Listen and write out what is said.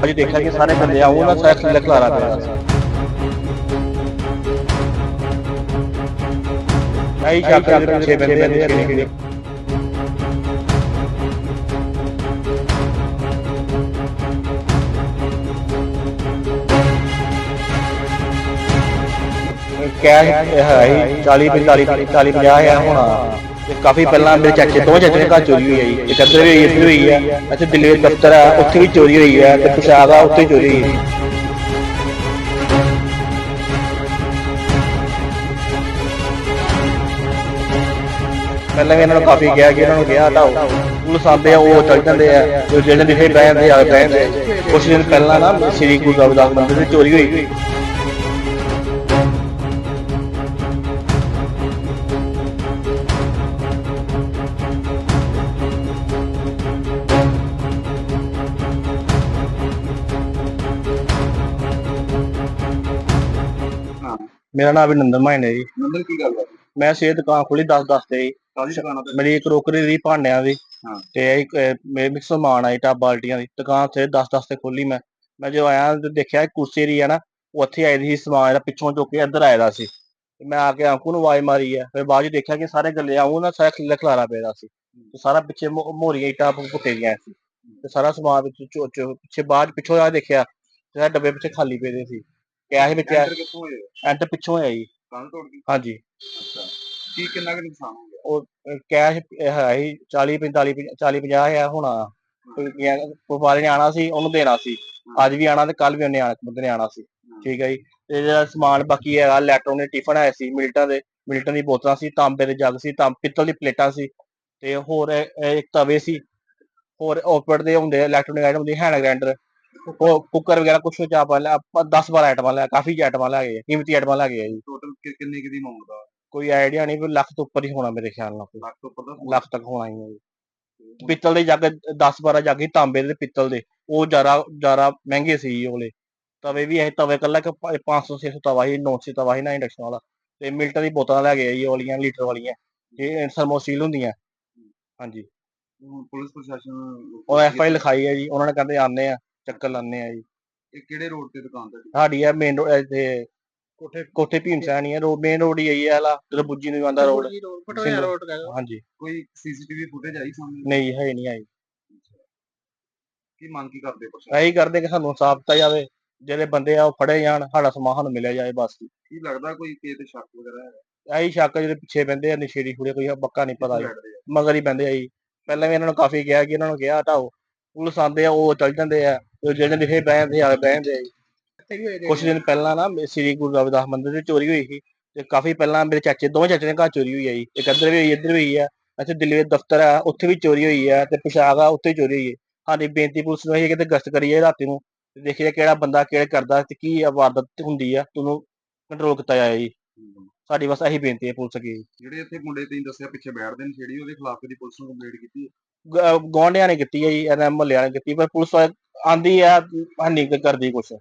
ਜੀ ਦੇਖਿਆ ਕਿ ਸਾਰੇ ਬੰਦੇ ਆਉਂ ਨਾ ਸਾਰਾ ਖਿੱਲਾ ਖਲਾਰਾ ਪਿਆ ਸੀ ਆਈ ਸ਼ੱਕ ਦੇ ਪਿੱਛੇ ਬੰਦੇ ਆ ਨਿੱਕੇ ਨਿੱਕੇ ਕੈਸ਼ ਹੈ ਹੀ 40 45 40 50 ਹੈ ਹੁਣ ਤੇ ਕਾਫੀ ਪਹਿਲਾਂ ਮੇਰੇ ਚਾਚੇ ਦੋ ਚਾਚੇ ਦੇ ਘਰ ਚੋਰੀ ਹੋਈ ਹੈ ਇੱਕ ਇੱਧਰ ਵੀ ਹੋਈ ਇੱਧਰ ਹੋਈ ਹੈ ਅੱਛਾ ਦਿੱਲੀ ਦੇ ਦਫ਼ਤਰ ਆ, ਉੱਥੇ ਵੀ ਚੋਰੀ ਹੋਈ ਹੈ ਤੇ ਪੁਸ਼ਾਕ ਆ, ਉੱਥੇ ਚੋਰੀ ਹੋਈ ਹੈ ਪਹਿਲਾਂ ਵੀ ਇਹਨਾਂ ਨੂੰ ਕਾਫੀ ਕਿਹਾ ਕਿ ਇਹਨਾਂ ਨੂੰ ਕਿਹਾ, ਹਟਾਓ। ਪੁਲਿਸ ਆਉਂਦੇ ਆ, ਉਹ ਚੱਲ ਜਾਂਦੇ ਆ। ਜੋ ਜਿਹੜੇ ਲਿਖੇ ਬਹਿ ਜਾਂਦੇ ਆ, ਬਹਿ ਜਾਂਦੇ ਆ। ਕੁਛ ਦਿਨ ਪਹਿਲਾਂ ਨਾ ਸ੍ਰੀ ਗੁਰੂ ਰਵਿਦਾਸ ਮੰਦਿਰ ਦੀ ਚੋਰੀ ਹੋਈ। ਮੇਰਾ ਨਾਮ ਅਭਿਨੰਦਨ ਮਾਇਨ ਹੈ ਜੀ। ਨੰਦਨ ਕੀ ਗੱਲ ਹੈ ਮੈਂ ਸਵੇਰ ਦੁਕਾਨ ਖੋਲੀ 10 10 ਤੇ। ਜੀ ਕਾਹਦੀ ਦੁਕਾਨ ਤੇ ਮੇਰੀ ਕਰੋਕਰੀ ਦੀ ਭਾਂਡਿਆਂ ਦੀ। ਹਾਂ। ਤੇ ਇੱਕ ਅਹ, ਮੇਰੇ ਮਿਕਸ ਸਮਾਨ ਆਈ ਟਾ ਬਾਲਟੀਆਂ ਦੀ। ਦੁਕਾਨ ਤੇ 10 10 ਤੇ ਖੋਲੀ ਮੈਂ। ਮੈਂ ਜਦੋਂ ਆਇਆ ਤੇ ਦੇਖਿਆ ਇੱਕ ਕੁਰਸੀ ਰਹੀ ਹੈ ਨਾ ਉਹ ਉੱਥੇ ਆਈ ਦੀ ਸੀ ਸਮਾਨ ਜਿਹੜਾ ਪਿੱਛੋਂ ਚੁੱਕ ਕੇ ਇੱਧਰ ਆਇਆ ਦਾ ਸੀ। ਤੇ ਮੈਂ ਆ ਕੇ ਅੰਕੂ ਨੂੰ ਆਵਾਜ਼ ਮਾਰੀ ਹੈ ਫਿਰ ਬਾਅਦ ਚ ਦੇਖਿਆ ਕਿ ਸਾਰੇ ਗੱਲੇ ਆਉਂ ਨਾ ਸਾਰਾ ਖਿੱਲਾ ਖਲਾਰਾ ਪਿਆ ਸੀ। ਤੇ ਸਾਰਾ ਪਿੱਛੇ ਮੋ- ਮੋਰੀਆਂ ਇਟਾਂ ਪੁੱਟੇ ਦੀਆਂ ਸੀ ਤੇ ਸਾਰਾ ਸਮਾਨ ਵਿੱਚ ਚੋ ਚੋ ਪਿੱਛੇ ਬਾਅਦ ਪਿੱਛੋਂ ਆ ਦੇਖਿਆ ਤੇ ਸਾਰੇ ਡੱਬੇ ਪਿੱਛੇ ਖਾਲੀ ਪਏ ਦੇ ਸੀ। ਕੈਸ਼ ਵਿੱਚ ਐਂਟਰ ਕਿੱਥੋਂ ਹੋਏ? ਐਂਟਰ ਪਿੱਛੋਂ ਆਇਆ ਜੀ। ਕੰਨ ਤੋੜ ਗਈ ਹਾਂਜੀ। ਅੱਛਾ। ਕੀ ਕਿੰਨਾ ਕੁ ਨੁਕਸਾਨ ਹੋ ਗਿਆ? ਉਹ ਕੈਸ਼ ਹੈ ਹੀ 40 45 40 50 ਹੈ ਹੋਣਾ ਕੋਈ ਵਪਾਰੀ ਨੇ ਆਣਾ ਸੀ ਉਹਨੂੰ ਦੇਣਾ ਸੀ। ਅੱਜ ਵੀ ਆਣਾ ਤੇ ਕੱਲ ਵੀ ਉਹਨੇ ਆਣਾ ਬੰਦੇ ਨੇ ਆਣਾ ਸੀ। ਠੀਕ ਹੈ ਜੀ। ਤੇ ਜਿਹੜਾ ਸਮਾਨ ਬਾਕੀ ਹੈਗਾ ਇਲੈਕਟ੍ਰੋਨਿਕ ਟਿਫਨ ਆਏ ਸੀ ਮਿਲਟਾਂ ਦੇ ਮਿਲਟਾਂ ਦੀ ਬੋਤਲਾਂ ਸੀ ਤਾਂਬੇ ਦੇ ਜੱਗ ਸੀ ਤਾਂ ਪਿੱਤਲ ਦੀ ਪਲੇਟਾਂ ਸੀ। ਤੇ ਹੋਰ ਇਹ- ਇਹ ਇੱਕ ਤਵੇ ਸੀ। ਹੋਰ ਓਪਰ ਦੇ ਹੁੰਦੇ ਇਲੈਕਟ੍ਰੋਨਿਕ ਆਈਟਮ ਹੁੰਦੀ ਹੈਂਡ ਗ੍ਰਾਈਂਡਰ ਕੁੱਕਰ ਵਗੈਰਾ ਕੁਛ ਚਾਪਾ ਲੈ ਆਪਾਂ 10 12 ਆਈਟਮਾਂ ਲੈ ਕਾਫੀ ਆਈਟਮਾਂ ਲੈ ਗਏ ਕੀਮਤੀ ਆਈਟਮਾਂ ਲੈ ਗਏ ਜੀ। ਟੋਟਲ ਕਿੰਨੇ ਕੁ ਦੀ ਅਮਾਉਂਟ ਦਾ ਕੋਈ ਆਈਡੀਆ ਨਹੀਂ ਵੀ ਲੱਖ ਤੋਂ ਉੱਪਰ ਹੀ ਹੋਣਾ ਮੇਰੇ ਖਿਆਲ ਨਾਲ। ਲੱਖ ਤੋਂ ਉੱਪਰ ਦਾ ਲੱਖ ਤੱਕ ਹੋਣਾ ਹੀ ਹੈ ਜੀ। ਪਿੱਤਲ ਦੇ ਜੱਗ 10 12 ਜੱਗ ਸੀ ਤਾਂਬੇ ਦੇ ਪਿੱਤਲ ਦੇ। ਉਹ ਜ਼ਿਆਦਾ ਜ਼ਿਆਦਾ ਮਹਿੰਗੇ ਸੀ ਜੀ ਉਹਲੇ। ਤਵੇ ਵੀ ਇਹ ਤਵੇ ਕੱਲਾ ਕਿ 500 600 ਤਵਾ ਸੀ 900 ਤਵਾ ਸੀ ਨਾ ਇੰਡਕਸ਼ਨ ਵਾਲਾ। ਤੇ ਮਿਲਟਾਂ ਦੀ ਬੋਤਲਾਂ ਲੈ ਗਏ ਜੀ ਵਾਲੀਆਂ ਲੀਟਰ ਵਾਲੀਆਂ। ਇਹ ਥਰਮੋਸੀਲ ਹੁੰਦੀਆਂ। ਹਾਂਜੀ। ਪੁਲਿਸ ਪ੍ਰਸ਼ਾਸਨ ਉਹ ਐਫ ਆਈ ਲਿਖਾਈ ਹੈ ਜੀ ਉਹਨਾਂ ਨੇ ਕਹਿੰਦੇ ਆਨੇ ਆ। ਚੱਕਰ ਲਾਣੇ ਆ ਜੀ। ਇਹ ਕਿਹੜੇ ਰੋਡ ਤੇ ਦੁਕਾਨ ਤੇ ਸਾਡੀ ਹੈ ਮੇਨ ਰੋਡ ਇੱਥੇ ਕੋਠੇ ਕੋਠੇ ਭੀਮ ਸੈਣੀ ਹੈ ਰੋਡ ਮੇਨ ਰੋਡ ਹੀ ਇਹ ਵਾਲਾ ਜਦੋਂ ਬੁੱਜੀ ਨੂੰ ਆਉਂਦਾ ਰੋਡ। ਪਟੋਇਆ ਰੋਡ ਹਾਂਜੀ। ਕੋਈ ਸੀਸੀਟੀਵੀ ਫੁਟੇਜ ਆਈ ਸਾਹਮਣੇ? ਨਹੀਂ ਹੈ ਨਹੀਂ ਆਈ। ਕੀ ਮੰਗ ਕੀ ਕਰਦੇ ਪ੍ਰਸ਼ਾਸਨ ਇਹੀ ਕਰਦੇ ਕਿ ਸਾਨੂੰ ਇਨਸਾਫ ਦਿੱਤਾ ਜਾਵੇ ਜਿਹੜੇ ਬੰਦੇ ਆ ਉਹ ਫੜੇ ਜਾਣ ਸਾਡਾ ਸਮਾਨ ਮਿਲਿਆ ਜਾਏ ਬਸ। ਕੀ ਲੱਗਦਾ ਕੋਈ ਕਿਸੇ ਤੇ ਸ਼ੱਕ ਵਗੈਰਾ ਹੈ? ਇਹੀ ਸ਼ੱਕ ਜਿਹੜੇ ਪਿੱਛੇ ਬੰਦੇ ਆ ਨਸ਼ੇੜੀ ਖੁੜੇ ਕੋਈ ਬੱਕਾ ਨਹੀਂ ਪਤਾ ਆ। ਮਗਰ ਹੀ ਬੰਦੇ ਆ ਜੀ। ਪਹਿਲਾਂ ਵੀ ਇਹਨਾਂ ਨੂੰ ਕਾਫੀ ਕਿਹਾ ਕਿ ਇਹਨਾਂ ਨੂੰ ਕਿਹਾ ਹਟਾਓ। ਪੁਲਿਸ ਆਉਂਦੇ ਆ ਉਹ ਚੱਲ ਜਾਂਦੇ ਆ ਤੇ ਜਿਹੜੇ ਲਿਖੇ ਬਹਿ ਜਾਂਦੇ ਆ ਬਹਿ ਜਾਂਦੇ ਆ ਕੁਛ ਦਿਨ ਪਹਿਲਾਂ ਨਾ ਸ੍ਰੀ ਗੁਰੂ ਰਵਿਦਾਸ ਮੰਦਿਰ ਦੀ ਚੋਰੀ ਹੋਈ ਸੀ ਤੇ ਕਾਫੀ ਪਹਿਲਾਂ ਮੇਰੇ ਚਾਚੇ ਦੋਵੇਂ ਚਾਚੇ ਦੇ ਘਰ ਚੋਰੀ ਹੋਈ ਜੀ। ਇੱਕ ਇੱਧਰ ਵੀ ਹੋਈ ਇੱਧਰ ਵੀ ਹੋਈ ਹੈ ਅੱਛਾ ਦਿੱਲੀ ਦੇ ਦਫ਼ਤਰ ਆ ਉੱਥੇ ਵੀ ਚੋਰੀ ਹੋਈ ਹੈ ਤੇ ਪੁਸ਼ਾਕ ਆ ਉੱਥੇ ਚੋਰੀ ਹੋਈ ਹੈ ਸਾਡੀ ਬੇਨਤੀ ਪੁਲਿਸ ਨੂੰ ਇਹ ਹੈ ਕਿ ਤੇ ਗਸ਼ਤ ਕਰੀਏ ਰਾਤੀ ਨੂੰ ਤੇ ਦੇਖੀਏ ਕਿਹੜਾ ਬੰਦਾ ਕਿਹੜੇ ਕਰਦਾ ਤੇ ਕੀ ਵਾਰਦਾਤ ਹੁੰਦੀ ਆ ਤੁਹਾਨੂੰ ਕੰਟਰੋਲ ਕੀਤਾ ਜਾਏ ਜੀ। ਸਾਡੀ ਬਸ ਇਹੀ ਬੇਨਤੀ ਹੈ ਪੁਲਿਸ ਅੱਗੇ। ਜਿਹੜੇ ਇੱਥੇ ਮੁੰਡੇ ਤੁਸੀਂ ਦੱਸਿਆ ਪਿੱਛੇ ਬੈਠਦੇ ਨੇ ਛੇੜੀ ਉਹਦੇ ਖਿਲਾਫ ਕਦੀ ਪੁਲਿਸ ਨੂੰ ਕੰਪਲੇਂਟ ਕੀਤੀ ਹੈ? ਗ- ਨੇ ਕੀਤੀ ਹੈ ਜੀ ਇਹਨਾਂ ਮੁਹੱਲਿਆਂ ਨੇ ਕੀਤੀ ਪਰ ਪੁਲਿਸ ਆਂਦੀ ਆ ਹਾਨੀ ਕਰਦੀ ਕੁਛ।